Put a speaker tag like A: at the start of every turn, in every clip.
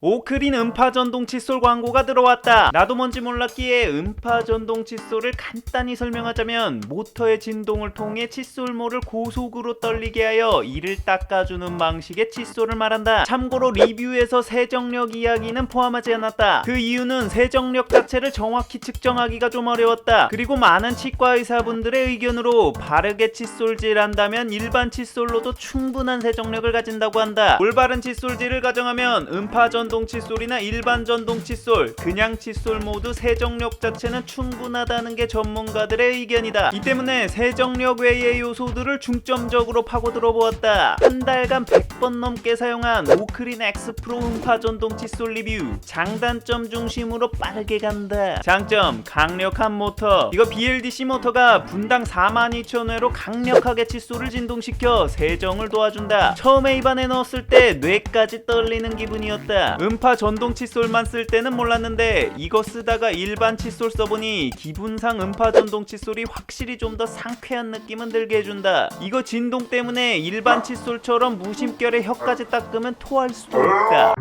A: 오크린 음파 전동 칫솔 광고가 들어왔다. 나도 뭔지 몰랐기에 음파 전동 칫솔을 간단히 설명하자면 모터의 진동을 통해 칫솔모를 고속으로 떨리게 하여 이를 닦아주는 방식의 칫솔을 말한다. 참고로 리뷰에서 세정력 이야기는 포함하지 않았다. 그 이유는 세정력 자체를 정확히 측정하기가 좀 어려웠다. 그리고 많은 치과 의사분들의 의견으로 바르게 칫솔질 한다면 일반 칫솔로도 충분한 세정력을 가진다고 한다. 올바른 칫솔질을 가정하면 음파 전동 칫솔이나 일반 전동 칫솔, 그냥 칫솔 모두 세정력 자체는 충분하다는 게 전문가들의 의견이다. 이 때문에 세정력 외의 요소들을 중점적으로 파고 들어 보았다. 한 달간 100번 넘게 사용한 오크린 X 프로 음파 전동 칫솔 리뷰. 장단점 중심으로 빠르게 간다. 장점 강력한 모터. 이거 BLDC 모터가 분당 42,000회로 강력하게 칫솔을 진동시켜 세정을 도와준다. 처음에 입안에 넣었을 때 뇌까지 떨리는 기분이었다. 음파 전동 칫솔만 쓸 때는 몰랐는데 이거 쓰다가 일반 칫솔 써보니 기분상 음파 전동 칫솔이 확실히 좀 더 상쾌한 느낌은 들게 해준다. 이거 진동 때문에 일반 칫솔처럼 무심결에 혀까지 닦으면 토할 수도 있다.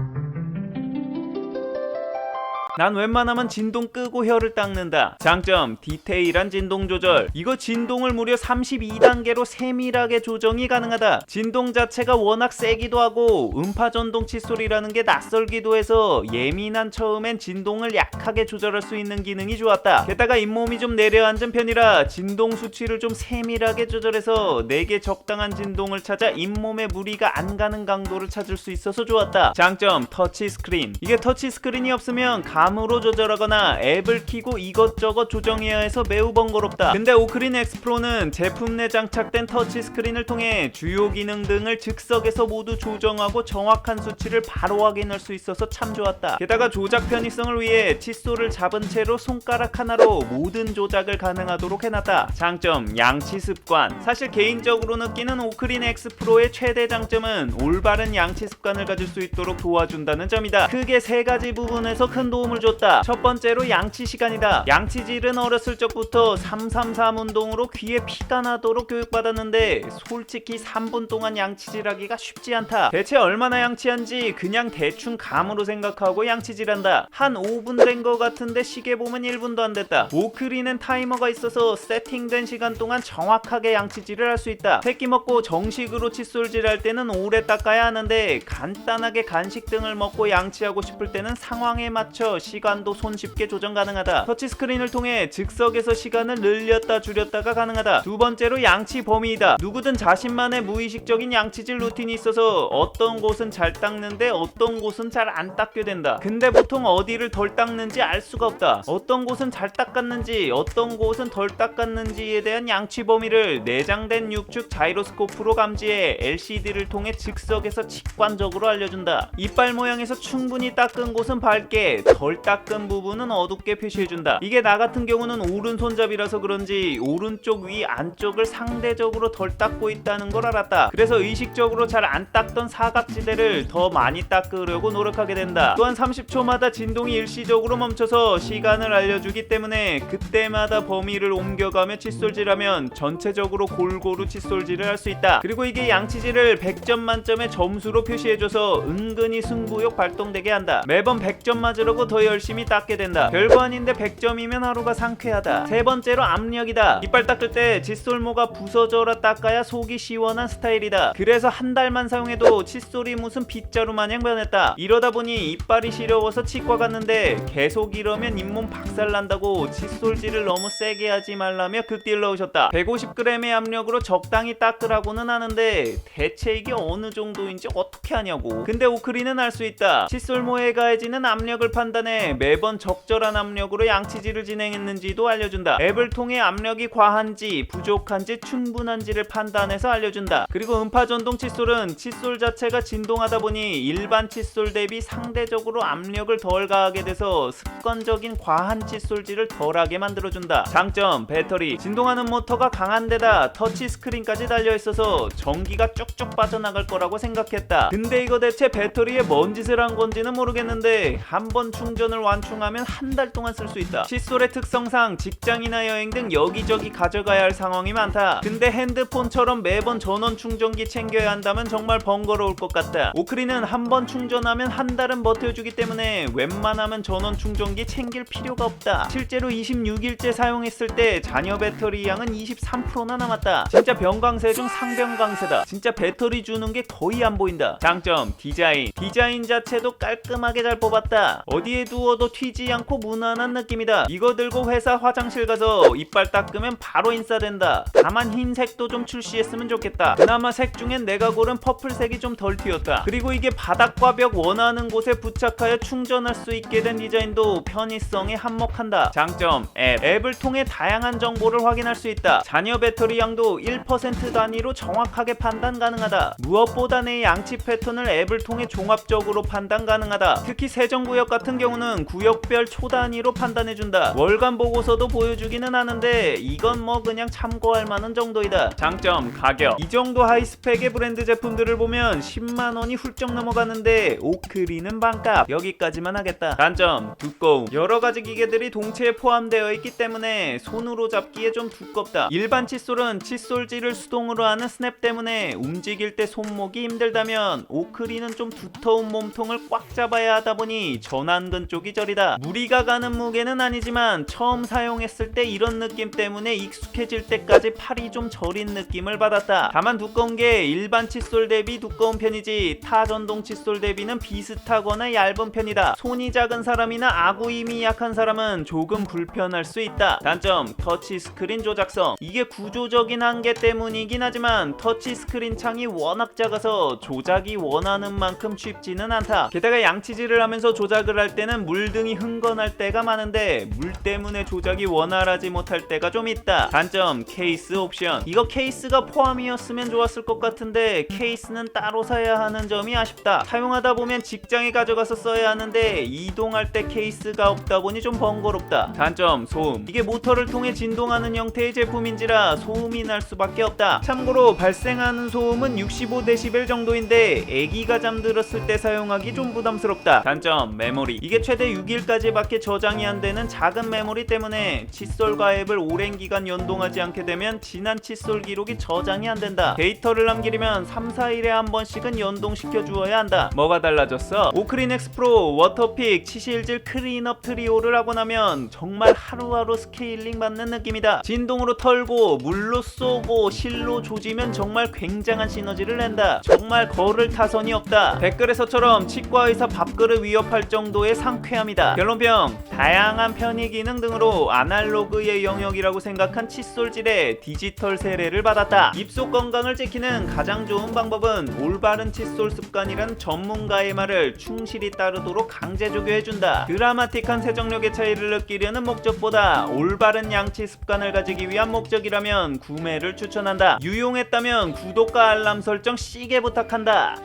A: 난 웬만하면 진동 끄고 혀를 닦는다. 장점 디테일한 진동 조절. 이거 진동을 무려 32단계로 세밀하게 조정이 가능하다. 진동 자체가 워낙 세기도 하고 음파 전동 칫솔이라는 게 낯설기도 해서 예민한 처음엔 진동을 약하게 조절할 수 있는 기능이 좋았다. 게다가 잇몸이 좀 내려앉은 편이라 진동 수치를 좀 세밀하게 조절해서 내게 적당한 진동을 찾아 잇몸에 무리가 안 가는 강도를 찾을 수 있어서 좋았다. 장점 터치 스크린. 이게 터치 스크린이 없으면 감으로 조절하거나 앱을 키고 이것저것 조정해야 해서 매우 번거롭다. 근데 오크린 X 프로는 제품 내 장착된 터치 스크린을 통해 주요 기능 등을 즉석에서 모두 조정하고 정확한 수치를 바로 확인할 수 있어서 참 좋았다. 게다가 조작 편의성을 위해 칫솔을 잡은 채로 손가락 하나로 모든 조작을 가능하도록 해놨다. 장점 양치 습관. 사실 개인적으로 느끼는 오크린 X 프로의 최대 장점은 올바른 양치 습관을 가질 수 있도록 도와준다는 점이다. 크게 세 가지 부분에서 큰 도움을 줬다. 첫 번째로 양치 시간이다. 양치질은 어렸을 적부터 333 운동으로 귀에 피가 나도록 교육받았는데 솔직히 3분 동안 양치질하기가 쉽지 않다. 대체 얼마나 양치한지 그냥 대충 감으로 생각하고 양치질한다. 한 5분 된거 같은데 시계 보면 1분도 안 됐다. 오크리는 타이머가 있어서 세팅된 시간 동안 정확하게 양치질을 할 수 있다. 새끼 먹고 정식으로 칫솔질 할 때는 오래 닦아야 하는데 간단하게 간식 등을 먹고 양치하고 싶을 때는 상황에 맞춰 시간도 손쉽게 조정 가능하다. 터치 스크린을 통해 즉석에서 시간을 늘렸다 줄였다가 가능하다. 두 번째로 양치 범위이다. 누구든 자신만의 무의식적인 양치질 루틴이 있어서 어떤 곳은 잘 닦는데 어떤 곳은 잘 안 닦게 된다. 근데 보통 어디를 덜 닦는지 알 수가 없다. 어떤 곳은 잘 닦았는지 어떤 곳은 덜 닦았는지에 대한 양치 범위를 내장된 육축 자이로스코프로 감지해 LCD를 통해 즉석에서 직관적으로 알려준다. 이빨 모양에서 충분히 닦은 곳은 밝게, 덜 닦은 부분은 어둡게 표시해준다. 이게 나 같은 경우는 오른손잡이라서 그런지 오른쪽 위 안쪽을 상대적으로 덜 닦고 있다는 걸 알았다. 그래서 의식적으로 잘 안 닦던 사각지대를 더 많이 닦으려고 노력하게 된다. 또한 30초마다 진동이 일시적으로 멈춰서 시간을 알려주기 때문에 그때마다 범위를 옮겨가며 칫솔질하면 전체적으로 골고루 칫솔질을 할 수 있다. 그리고 이게 양치질을 100점 만점의 점수로 표시해줘서 은근히 승부욕 발동되게 한다. 매번 100점 맞으려고 더 열심히 닦게 된다. 별거 아닌데 100점이면 하루가 상쾌하다. 세 번째로 압력이다. 이빨 닦을 때 칫솔모가 부서져라 닦아야 속이 시원한 스타일이다. 그래서 한 달만 사용해도 칫솔이 무슨 빗자루 마냥 변했다. 이러다 보니 이빨이 시려워서 치과 갔는데 계속 이러면 잇몸 박살 난다고 칫솔질을 너무 세게 하지 말라며 극딜러 오셨다. 150g의 압력으로 적당히 닦으라고는 하는데 대체 이게 어느 정도인지 어떻게 하냐고. 근데 오크리는 알 수 있다. 칫솔모에 가해지는 압력을 판단해 매번 적절한 압력으로 양치질을 진행했는지도 알려준다. 앱을 통해 압력이 과한지 부족한지 충분한지를 판단해서 알려준다. 그리고 음파 전동 칫솔은 칫솔 자체가 진동하다 보니 일반 칫솔 대비 상대적으로 압력을 덜 가하게 돼서 습관적인 과한 칫솔질을 덜하게 만들어준다. 장점 배터리 진동하는 모터가 강한 데다 터치 스크린까지 달려 있어서 전기가 쭉쭉 빠져나갈 거라고 생각했다. 근데 이거 대체 배터리에 뭔 짓을 한 건지는 모르겠는데 한번 충전 충전을 완충하면 한 달 동안 쓸 수 있다. 칫솔의 특성상 직장이나 여행 등 여기저기 가져가야 할 상황이 많다. 근데 핸드폰처럼 매번 전원 충전기 챙겨야 한다면 정말 번거로울 것 같다. 오크리는 한 번 충전하면 한 달은 버텨주기 때문에 웬만하면 전원 충전기 챙길 필요가 없다. 실제로 26일째 사용했을 때 잔여 배터리 양은 23%나 남았다. 진짜 병강세 중 상병강세다. 진짜 배터리 주는 게 거의 안 보인다. 장점 디자인. 디자인 자체도 깔끔하게 잘 뽑았다. 어디에 두어도 튀지 않고 무난한 느낌이다. 이거 들고 회사 화장실 가서 이빨 닦으면 바로 인싸된다. 다만 흰색도 좀 출시했으면 좋겠다. 그나마 색 중엔 내가 고른 퍼플색이 좀 덜 튀었다. 그리고 이게 바닥과 벽 원하는 곳에 부착하여 충전할 수 있게 된 디자인도 편의성에 한몫한다. 장점 앱. 앱을 통해 다양한 정보를 확인할 수 있다. 잔여 배터리 양도 1% 단위로 정확하게 판단 가능하다. 무엇보다 내 양치 패턴을 앱을 통해 종합적으로 판단 가능하다. 특히 세정구역 같은 경우는 구역별 초 단위로 판단해준다. 월간 보고서도 보여주기는 하는데 이건 뭐 그냥 참고할 만한 정도이다. 장점 가격. 이 정도 하이스펙의 브랜드 제품들을 보면 10만 원이 훌쩍 넘어가는데 오크리는 반값. 여기까지만 하겠다. 단점 두꺼움. 여러 가지 기계들이 동체에 포함되어 있기 때문에 손으로 잡기에 좀 두껍다. 일반 칫솔은 칫솔질을 수동으로 하는 스냅 때문에 움직일 때 손목이 힘들다면 오크리는 좀 두터운 몸통을 꽉 잡아야 하다 보니 전완근 저리다. 무리가 가는 무게는 아니지만 처음 사용했을 때 이런 느낌 때문에 익숙해질 때까지 팔이 좀 저린 느낌을 받았다. 다만 두꺼운 게 일반 칫솔 대비 두꺼운 편이지 타 전동 칫솔 대비는 비슷하거나 얇은 편이다. 손이 작은 사람이나 아구 힘이 약한 사람은 조금 불편할 수 있다. 단점 터치 스크린 조작성. 이게 구조적인 한계 때문이긴 하지만 터치 스크린 창이 워낙 작아서 조작이 원하는 만큼 쉽지는 않다. 게다가 양치질을 하면서 조작을 할 때는 물 등이 흥건할 때가 많은데 물 때문에 조작이 원활하지 못할 때가 좀 있다. 단점 케이스 옵션. 이거 케이스가 포함이었으면 좋았을 것 같은데 케이스는 따로 사야 하는 점이 아쉽다. 사용하다 보면 직장에 가져가서 써야 하는데 이동할 때 케이스가 없다 보니 좀 번거롭다. 단점 소음. 이게 모터를 통해 진동하는 형태의 제품인지라 소음이 날 수밖에 없다. 참고로 발생하는 소음은 65dB 정도인데 아기가 잠들었을 때 사용하기 좀 부담스럽다. 단점 메모리. 이게 최대 6일까지밖에 저장이 안 되는 작은 메모리 때문에 칫솔과 앱을 오랜 기간 연동하지 않게 되면 지난 칫솔 기록이 저장이 안 된다. 데이터를 남기려면 3, 4일에 한 번씩은 연동시켜 주어야 한다. 뭐가 달라졌어? 오크리넥스 프로 워터픽 치실질 클린업 트리오를 하고 나면 정말 하루하루 스케일링 받는 느낌이다. 진동으로 털고 물로 쏘고 실로 조지면 정말 굉장한 시너지를 낸다. 정말 거를 타선이 없다. 댓글에서처럼 치과 의사 밥그릇 위협할 정도의 상 쾌함이다. 결론평 다양한 편의 기능 등으로 아날로그의 영역이라고 생각한 칫솔질에 디지털 세례를 받았다. 입속 건강을 지키는 가장 좋은 방법은 올바른 칫솔 습관이란 전문가의 말을 충실히 따르도록 강제 조교해준다. 드라마틱한 세정력의 차이를 느끼려는 목적보다 올바른 양치 습관을 가지기 위한 목적이라면 구매를 추천한다. 유용했다면 구독과 알람 설정 시게 부탁한다.